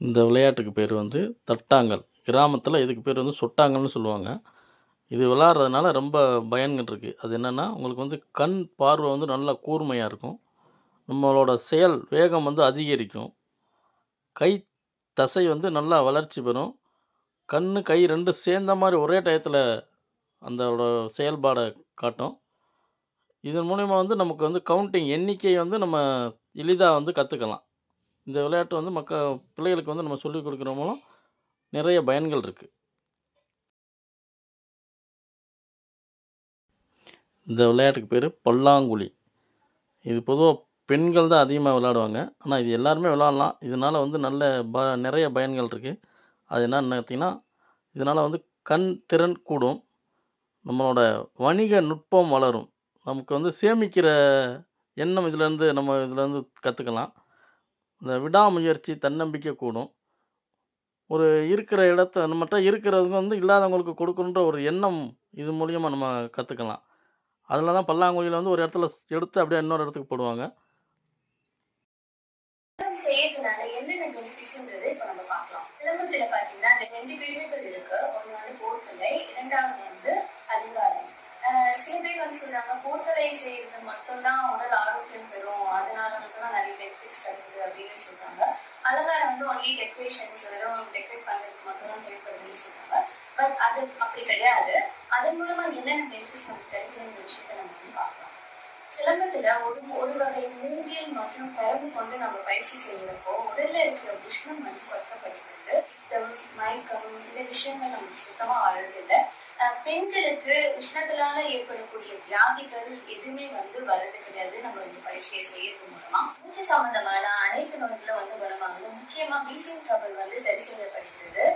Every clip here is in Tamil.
இந்த விளையாட்டுக்கு பேர் வந்து தட்டாங்கல். கிராமத்தில் இதுக்கு பேர் வந்து சொட்டாங்கல்னு சொல்லுவாங்க. இது விளாட்றதுனால ரொம்ப பயன்கள் இருக்குது அது என்னென்னா உங்களுக்கு வந்து கண் பார்வை வந்து நல்லா கூர்மையாக இருக்கும். நம்மளோட செயல் வேகம் வந்து அதிகரிக்கும். கை தசை வந்து நல்லா வளர்ச்சி பெறும். கண் கை ரெண்டும் சேர்ந்த மாதிரி ஒரே டயத்தில் அந்தோட செயல்பாடை காட்டும். இதன் மூலிமா வந்து நமக்கு வந்து கவுண்டிங் எண்ணிக்கை வந்து நம்ம எளிதாக வந்து கற்றுக்கலாம் இந்த விளையாட்டு வந்து மக்க பிள்ளைகளுக்கு வந்து நம்ம சொல்லிக் கொடுக்குற மூலம் நிறைய பயன்கள் இருக்குது இந்த விளையாட்டுக்கு பேர் பல்லாங்குழி. இது பொதுவாக பெண்கள் தான் அதிகமாக விளையாடுவாங்க. ஆனால் இது எல்லாருமே விளாட்லாம் இதனால் வந்து நல்ல ப நிறைய பயன்கள் இருக்குது அது என்னன்னு பார்த்தீங்கன்னா இதனால் வந்து கண் திறன் கூடும். நம்மளோட வணிக நுட்பம் வளரும். நமக்கு வந்து சேமிக்கிற எண்ணம் இதுலேருந்து நம்ம இதுலேருந்து கற்றுக்கலாம் இந்த விடாமுயற்சி தன்னம்பிக்கை கூடும். ஒரு இருக்கிற இடத்த நம்மகிட்ட இருக்கிறது வந்து இல்லாதவங்களுக்கு கொடுக்கணுன்ற ஒரு எண்ணம் இது மூலியமாக நம்ம கற்றுக்கலாம் அதில் தான் பல்லாங்குழியில் வந்து ஒரு இடத்துல எடுத்து அப்படியே இன்னொரு இடத்துக்கு போடுவாங்க சிலம்பம் செய்யறதுனால என்னென்ன பெனிஃபிட்ஸ்ன்றது இப்ப நம்ம பார்க்கலாம் சிலம்பத்துல பாத்தீங்கன்னா ரெண்டு பிரிவுகள் இருக்கு ஒண்ணு வந்து போர்க்கலை இரண்டாவது வந்து அலங்காரம் ஆஹ் சில பேர் வந்து சொல்றாங்க போர்க்கலை செய்யறது மட்டும்தான் உடல் ஆரோக்கியம் பெறும் அதனால மட்டும்தான் நிறைய பெனிஃபிட்ஸ் கிடைக்குது அப்படின்னு சொல்றாங்க. அலங்காரம் வந்து ஒன்லி டெக்கரேஷன்ஸ் வெறும் டெக்கரேட் பண்றதுக்கு மட்டும்தான் தேவைப்படுதுன்னு சொல்றாங்க. பட் அது அப்படி கிடையாது. அதன் மூலமா என்னென்ன பெனிஃபிட்ஸ் நமக்கு கிடைக்குதுன்ற விஷயத்த நம்ம வந்து பார்க்கலாம். சிலம்பத்துல ஒரு ஒரு வகை மூங்கில் மற்றும் கரும்பு கொண்டு நம்ம பயிற்சி செய்யறப்போ உடல்ல இருக்கிற உஷ்ணம் வந்து குறைக்கப்படுகிறது மயக்கம் இந்த விஷயங்கள் நமக்கு சுத்தமா வர்றதில்லை பெண்களுக்கு உஷ்ணத்தினால ஏற்படக்கூடிய வியாதிகள் எதுவுமே வந்து வர்றது கிடையாது. நம்ம வந்து பயிற்சியை செய்யறது மூலமா. மூச்சு சம்பந்தமான அனைத்து நோய்களும் வந்து குணமாகுது. முக்கியமா வீசிங் ட்ரபிள் வந்து சரி செய்யப்படுகிறது.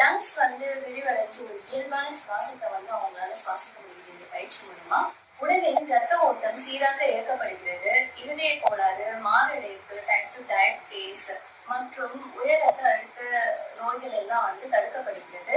லங்ஸ் வந்து விரிவடைஞ்சு ஒரு இயல்பான சுவாசத்தை வந்து அவங்களால சுவாசிக்க முடியுது இந்த பயிற்சி மூலமா. உடலில் ரத்த ஓட்டம் சீராக இயக்கப்படுகிறது. இருதய கோளாறு மாரடைப்பு டைப் டு டயபிட்டிஸ் மற்றும் உயர் ரத்த அழுத்த நோய்கள் எல்லாம் வந்து தடுக்கப்படுகிறது.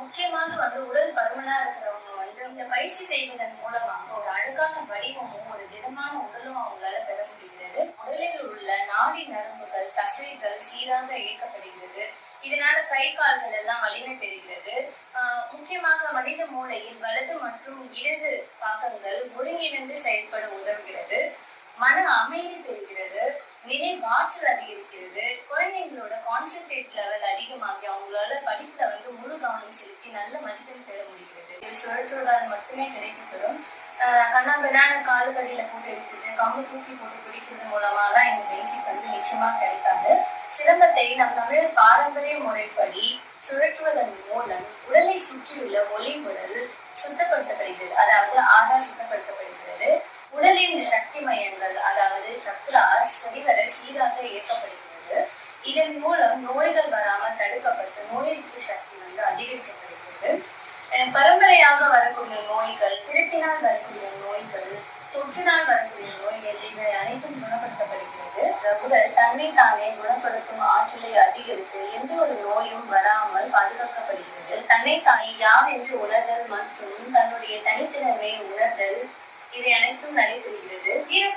முக்கியமாக வந்து உடல் பருமனா இருக்கிறவங்க வந்து இந்த பயிற்சி செய்வதன் மூலமாக ஒரு அழகான வடிவமும் ஒரு திடமான உடலும் அவங்களால பெற முடிகிறது. உடலில் உள்ள நாடி நரம்புகள் தசைகள் சீராக இயக்கப்படுகிறது. இதனால கை கால்கள் எல்லாம் வலிமை பெறுகிறது. ஆஹ் முக்கியமாக மனித மூளையில் வலது மற்றும் இடது பாகங்கள் ஒருங்கிணைந்து செயல்பட உதவுகிறது. மன அமைதி பெறுகிறது. நினைவாற்றல் அதிகரிக்கிறது. குழந்தைங்களோட கான்சென்ட்ரேட் லெவல் அதிகமாகி அவங்களால படிப்புல வந்து முழு கவனம் செலுத்தி நல்ல மதிப்பெண் பெற முடிகிறது. சுழற்றுவதால் மட்டுமே கிடைக்கப்பெறும். ஆஹ் கண்ணாபின்னான காலுக்கடியில போட்டு எடுக்கிறது கம்பு தூக்கி போட்டு பிடிக்கிறது மூலமாலாம் இந்த பெனிஃபிட் வந்து நிச்சயமா கிடைக்காது. சிலம்பத்தை நம் தமிழர் பாரம்பரிய முறைப்படி சுழற்றுவதன் மூலம் உடலை சுற்றியுள்ள ஒளி உடல் சுத்தப்படுத்தப்படுகிறது. அதாவது ஆதார் சுத்தப்படுத்தப்படுகிறது.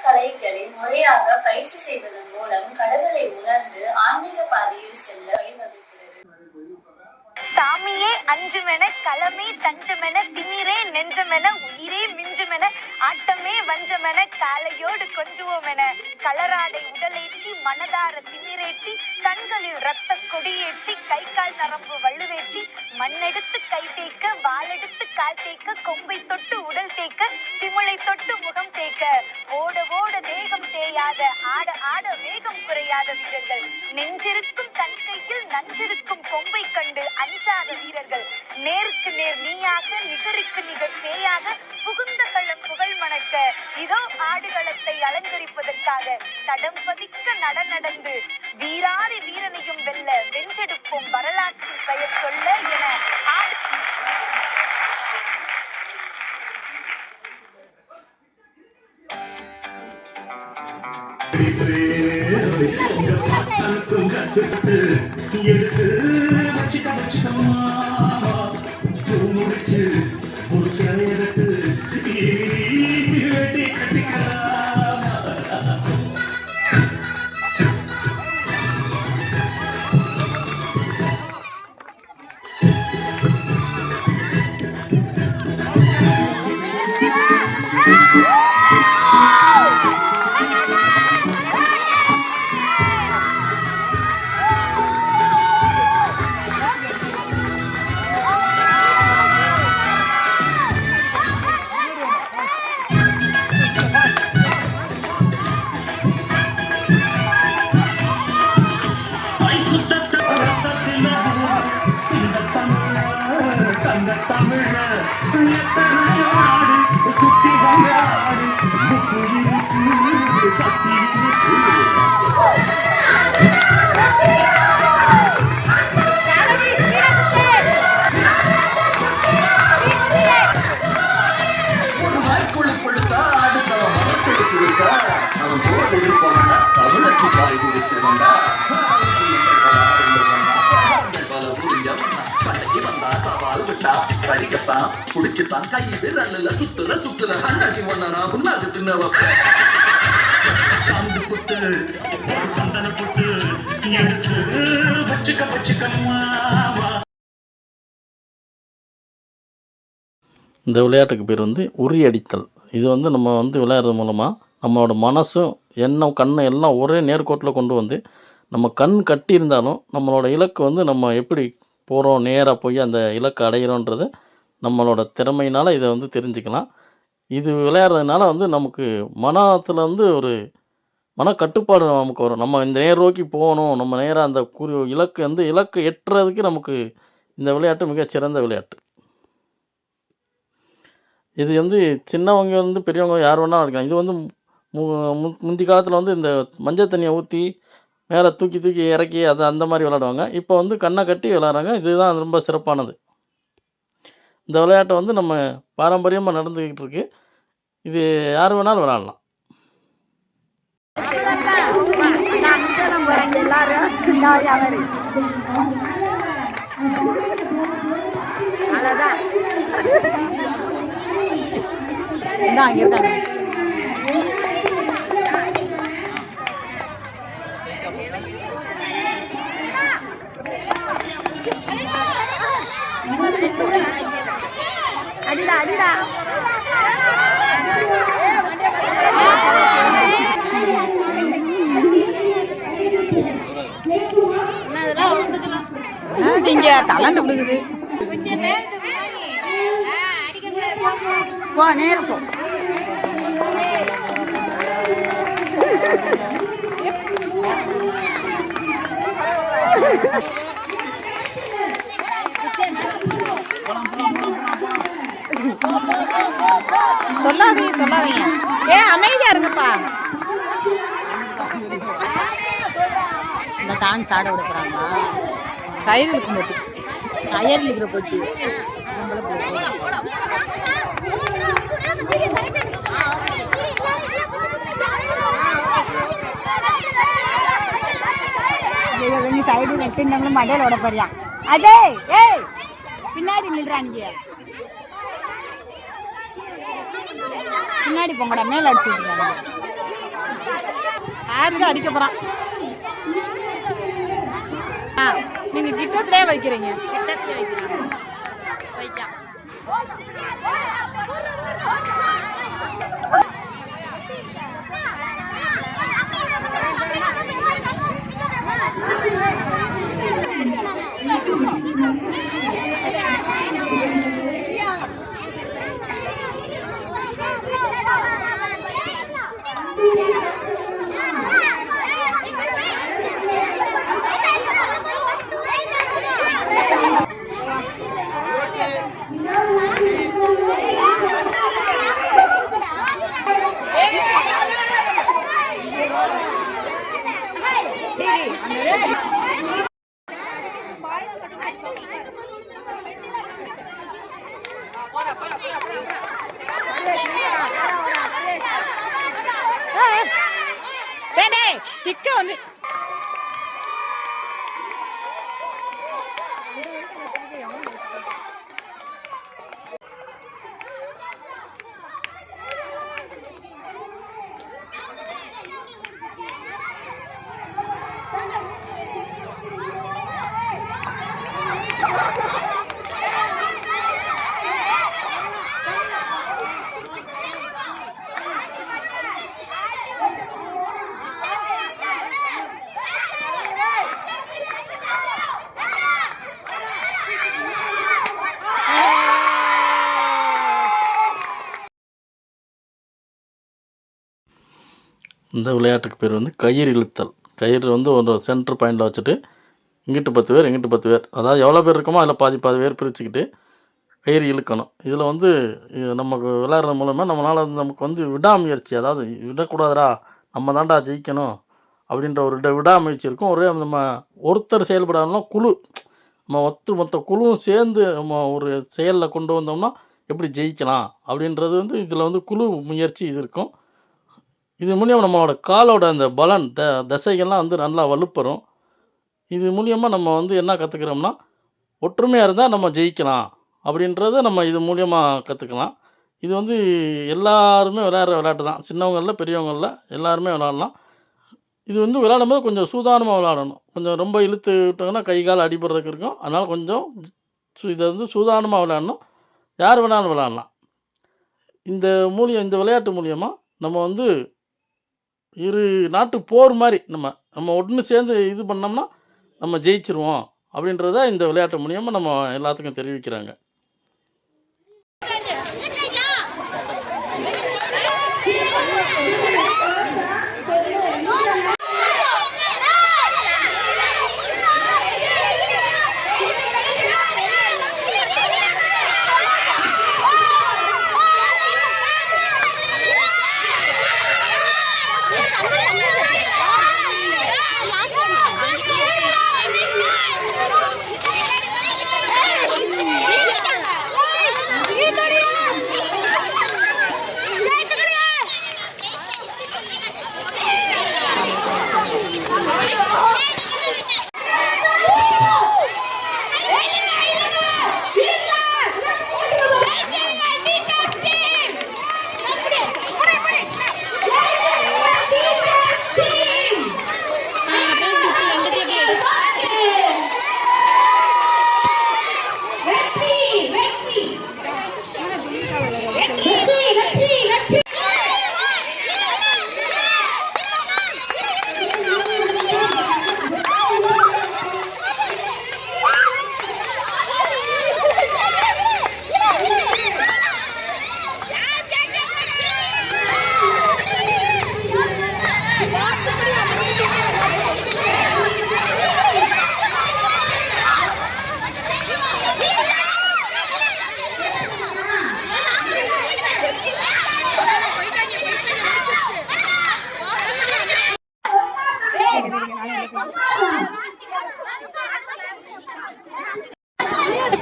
கலைகளை முறையாக பயிற்சி செய்வதன் மூலம் கடவுளை உணர்ந்து ஆன்மீக பாதையில் செல்ல சாமியே அஞ்சுமென களமே தஞ்சமென திமிரே நெஞ்சமென உயிரே மிஞ்சுமென ஆட்டமே வஞ்சமென காலையோடு கொஞ்சுவோமென கலராடை உடலேற்றி மனதார திமிரேற்றி கண்களில் ரத்த கொடியேற்றி கை கால் நரம்பு வள்ளுவேற்றி மண்ணெடுத்து கை தேய்க்க வாளெடுத்து கால் தேய்க்க கொம்பை தொட்டு உடல் தேய்க்க திமிழை தொட்டு முகம் தேய்க்க. ஓட ஓட தேகம் தேயாத ஆட ஆட வேகம் குறையாத வீரர்கள். நெஞ்சிருக்கும் தன் கையில் நஞ்சிருக்கும் கொம்பை கண்டு அஞ்சு அஞ்சாத வீரர்கள் நேருக்கு நேர் நீயாக நிகருக்கு நிகர் பேயாக புகுந்த களம் புகழ் மணக்க இதோ ஆடுகளத்தை அலங்கரிப்பதற்காக தடம் பதிக்க நடநடந்து வீராதி வீரனையும் வெல்ல வென்றெடுப்போம் வரலாற்றின் பெயர் சொல்ல என ஆடு ஒரு சவால் படிக்கத்தான் குடிச்சுத்தான் கை விரல்ல சுத்துல சுத்துல அண்ணாச்சி ஒன்னா புண்ணாக்கு தின்னவ? சாந்து புட்டு சந்தன புட்டு எடுத்து வச்சுக்க வச்சுக்கம்மா இந்த விளையாட்டுக்கு பேர் வந்து உரி அடித்தல் இது வந்து நம்ம வந்து விளையாடுறது மூலமாக நம்மளோட மனசும் எண்ணம் கண்ணை எல்லாம் ஒரே நேர்கோட்டில் கொண்டு வந்து நம்ம கண் கட்டி இருந்தாலும் நம்மளோட இலக்கு வந்து நம்ம எப்படி போகிறோம் நேராக போய் அந்த இலக்கை அடையிறோன்றது நம்மளோட திறமையினால் இதை வந்து தெரிஞ்சுக்கலாம். இது விளையாடுறதுனால வந்து நமக்கு மனத்தில் வந்து ஒரு மன கட்டுப்பாடு நமக்கு வரும். நம்ம இந்த நேர் நோக்கி போகணும் நம்ம நேராக அந்த குறி இலக்கு வந்து இலக்கு எட்டுறதுக்கு நமக்கு இந்த விளையாட்டு மிக சிறந்த விளையாட்டு. இது வந்து சின்னவங்க வந்து பெரியவங்க யார் வேணாலும் இருக்கலாம். இது வந்து மு முந்தி காலத்தில் வந்து இந்த மஞ்சள் தண்ணியை ஊற்றி மேலே தூக்கி தூக்கி இறக்கி அது அந்த மாதிரி விளாடுவாங்க. இப்போ வந்து கண்ணை கட்டி விளாட்றாங்க. இதுதான் ரொம்ப சிறப்பானது. இந்த விளையாட்டை வந்து நம்ம பாரம்பரியமாக நடந்துக்கிட்டு இருக்கு. இது யார் வேணாலும் விளாட்லாம். அடிடா அடிடா இங்க கலண்டு விழுகுது போ நேரம் போ சொல்லாதீங்க டான்ஸ் ஆட விடுக்கிறாங்க கயிறு இருக்கும் போட்டு கயர் இருக்கிற போச்சு சைடு நெட்டு நம்மளும் மடையில ஓட போறியா? அதே ஏய் பின்னாடி நில்றாங்க பின்னாடி போங்கடா மேல அடிச்சு யாரு தான் அடிக்க போறான் ஆ, நீங்க கிட்டத்திலே வைக்கிறீங்க. கிட்டத்திலே வைக்கிறாங்க இந்த விளையாட்டுக்கு பேர் வந்து கயிறு இழுத்தல். கயிறு வந்து ஒரு சென்டர் பாயிண்டில் வச்சுட்டு இங்கிட்டு பத்து பேர் இங்கிட்டு பத்து பேர். அதாவது எவ்வளோ பேர் இருக்கோமோ அதில் பாதி பாதி பேர் பிரிச்சுக்கிட்டு கயிறு இழுக்கணும். இதில் வந்து நமக்கு விளையாடுறது மூலமாக நம்மளால் வந்து நமக்கு வந்து விடாமுயற்சி அதாவது விடக்கூடாதுடா நம்ம தாண்டா ஜெயிக்கணும் அப்படின்ற ஒரு விடாமுயற்சி இருக்கும். ஒரே நம்ம ஒருத்தர் செயல்படாமலாம் குழு நம்ம ஒத்து மொத்த குழுவும் சேர்ந்து நம்ம ஒரு செயலில் கொண்டு வந்தோம்னா எப்படி ஜெயிக்கலாம் அப்படின்றது வந்து இதில் வந்து குழு முயற்சி இது இருக்கும். இது மூலியம் நம்மளோட காலோட அந்த பலன் த தசைகள்லாம் வந்து நல்லா வலுப்பெறும். இது மூலியமாக நம்ம வந்து என்ன கற்றுக்கிறோம்னா ஒற்றுமையாக இருந்தால் நம்ம ஜெயிக்கலாம் அப்படின்றத நம்ம இது மூலியமாக கற்றுக்கலாம் இது வந்து எல்லாருமே விளையாடுற விளையாட்டு தான். சின்னவங்களில் பெரியவங்களில் எல்லாருமே விளையாடலாம். இது வந்து விளையாடும்போது கொஞ்சம் சூதானமாக விளையாடணும். கொஞ்சம் ரொம்ப இழுத்து விட்டாங்கன்னா கை கால் அடிபடுறதுக்கு இருக்கும். அதனால் கொஞ்சம் சு- இதை வந்து சூதானமாக விளையாடணும். யார் வேணாலும் விளையாடலாம். இந்த மூலியம் இந்த விளையாட்டு மூலியமாக நம்ம வந்து இரு நாட்டு போர் மாதிரி நம்ம நம்ம ஒன்று சேர்ந்து இது பண்ணோம்னா நம்ம ஜெயிச்சிருவோம் அப்படின்றத இந்த விளையாட்டு மூலியமாக நம்ம எல்லாத்துக்கும் தெரிவிக்கிறாங்க.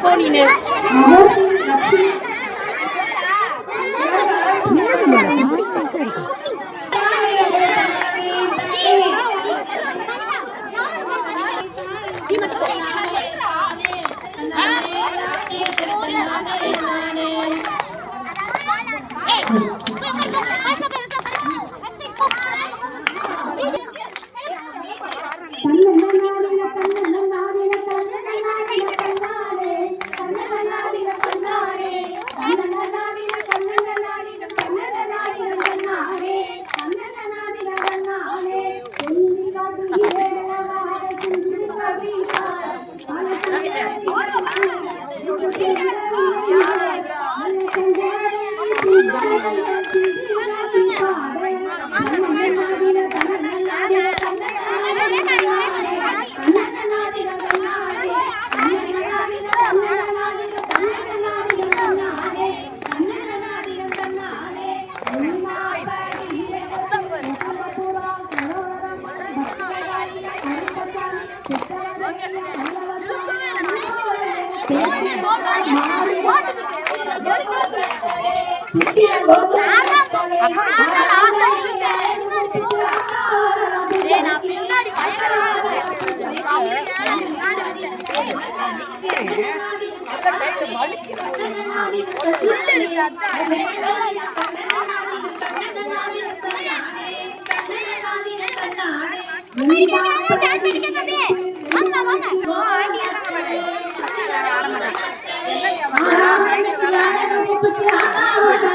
போனீங்க வாங்க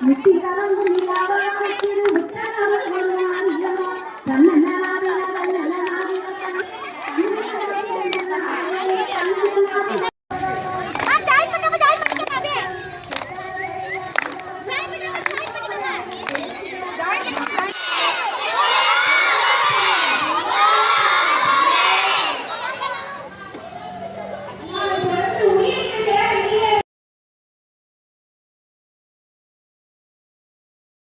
Müslümanların